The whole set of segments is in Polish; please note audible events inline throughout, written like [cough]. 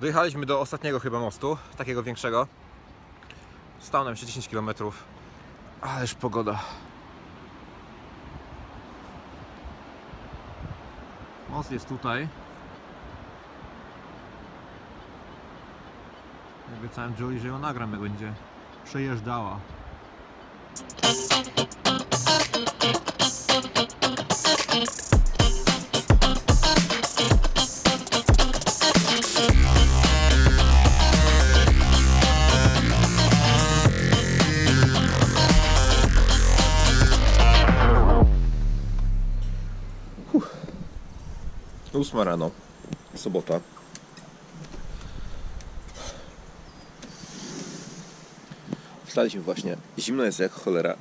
Dojechaliśmy do ostatniego chyba mostu, takiego większego. Stało nam jeszcze 10 km. Ależ pogoda. Most jest tutaj. Obiecałem Julie, że ją nagram, jak będzie przejeżdżała. Ósma rano, sobota. Wstaliśmy właśnie. Zimno jest jak cholera.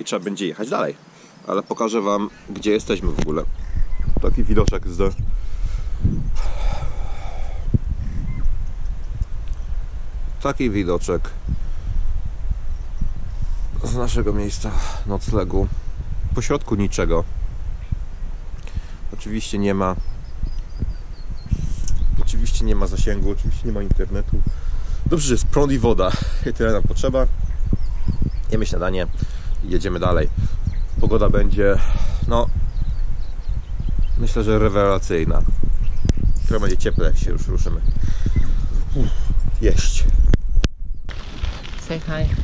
I trzeba będzie jechać dalej. Ale pokażę wam, gdzie jesteśmy w ogóle. Taki widoczek z... Taki widoczek z naszego miejsca noclegu. Po środku niczego. Oczywiście nie ma. Oczywiście nie ma zasięgu, oczywiście nie ma internetu. Dobrze, że jest prąd i woda. [laughs] I tyle nam potrzeba. Jemy śniadanie i jedziemy dalej. Pogoda będzie, no, myślę, że rewelacyjna. Trochę będzie cieple, jak się już ruszymy. Uff, jeść. Say hi.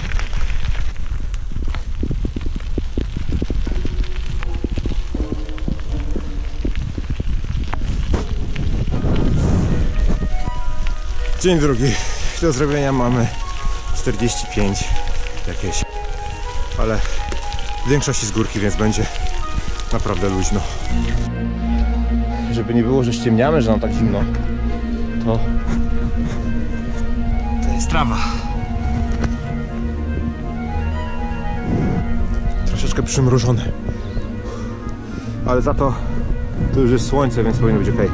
[laughs] Dzień drugi. Do zrobienia mamy 45 jakieś. Ale w większości z górki, więc będzie naprawdę luźno. Żeby nie było, że ściemniamy, że nam tak zimno, to to jest trawa. Troszeczkę przymrużone. Ale za to to już jest słońce, więc powinno być ok.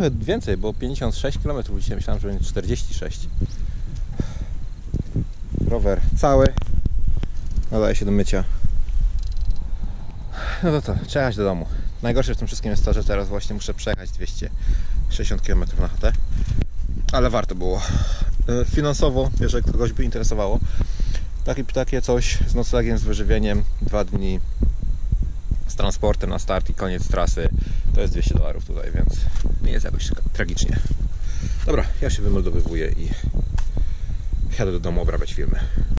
Trochę więcej, bo 56 km dzisiaj myślałem, że będzie 46. Rower cały. Nadaje się do mycia. No to co, trzeba do domu. Najgorsze w tym wszystkim jest to, że teraz właśnie muszę przejechać 260 km na chatę. Ale warto było. E, Finansowo, jeżeli kogoś by interesowało, takie, takie coś z noclegiem, z wyżywieniem, dwa dni transportem na start i koniec trasy, to jest 200 dolarów tutaj, więc nie jest jakoś tak tragicznie. Dobra, ja się wymeldowywuję i jadę do domu obrabiać filmy.